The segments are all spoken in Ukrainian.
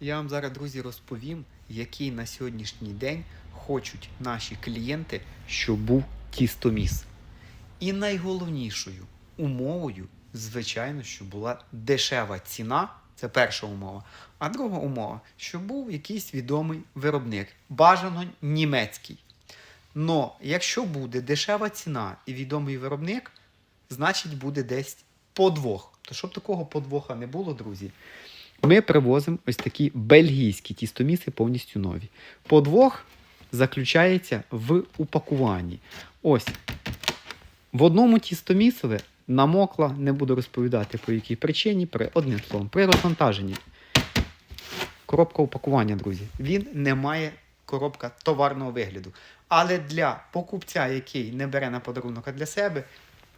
Я вам зараз, друзі, розповім, який на сьогоднішній день хочуть наші клієнти, щоб був тістоміс. І найголовнішою умовою, звичайно, щоб була дешева ціна. Це перша умова. А друга умова, щоб був якийсь відомий виробник, бажано німецький. Но якщо буде дешева ціна і відомий виробник, значить буде десь подвох. То щоб такого подвоха не було, друзі, ми привозимо ось такі бельгійські тістоміси повністю нові. Подвох заключається в упакуванні. Ось в одному тістомісове намокла, не буду розповідати по якій причині, при одним словом, при розвантаженні. Коробка упакування, друзі. Він не має коробка товарного вигляду. Але для покупця, який не бере на подарунок для себе,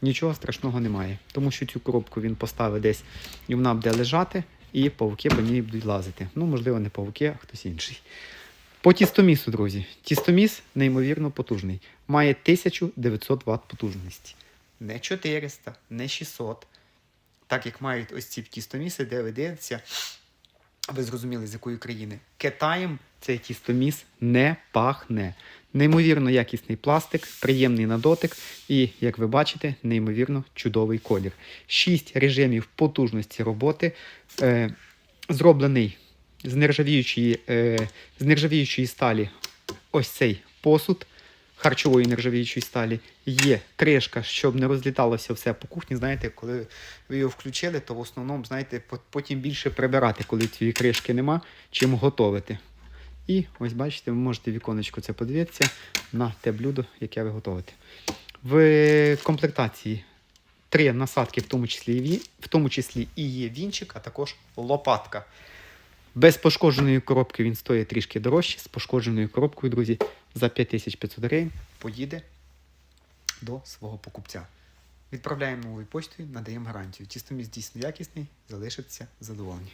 нічого страшного немає. Тому що цю коробку він поставить десь і вона буде лежати, і павуки по ній будуть лазити. Ну, можливо, не павуки, а хтось інший. По тістомісу, друзі. Тістоміс неймовірно потужний. Має 1900 Вт потужності. Не 400, не 600. Так як мають ось ці тістоміси, де ви дивитеся, ви зрозуміли, з якої країни. Китаєм цей тістоміс не пахне. Неймовірно якісний пластик, приємний на дотик і, як ви бачите, неймовірно чудовий колір. Шість режимів потужності роботи. Е, зроблений з нержавіючої, е, з нержавіючої сталі ось цей посуд харчової нержавіючої сталі. Є кришка, щоб не розліталося все по кухні. Знаєте, коли ви його включили, то в основному, знаєте, потім більше прибирати, коли цієї кришки нема, чим готовити. І ось бачите, ви можете віконечко це подивитися на те блюдо, яке ви готуєте. В комплектації три насадки, в тому числі в тому числі і є вінчик, а також лопатка. Без пошкодженої коробки він стоїть трішки дорожче. З пошкодженою коробкою, друзі, за 5500 гривень поїде до свого покупця. Відправляємо новою поштою, надаємо гарантію. Тістоміс дійсно якісний, залишиться задоволені.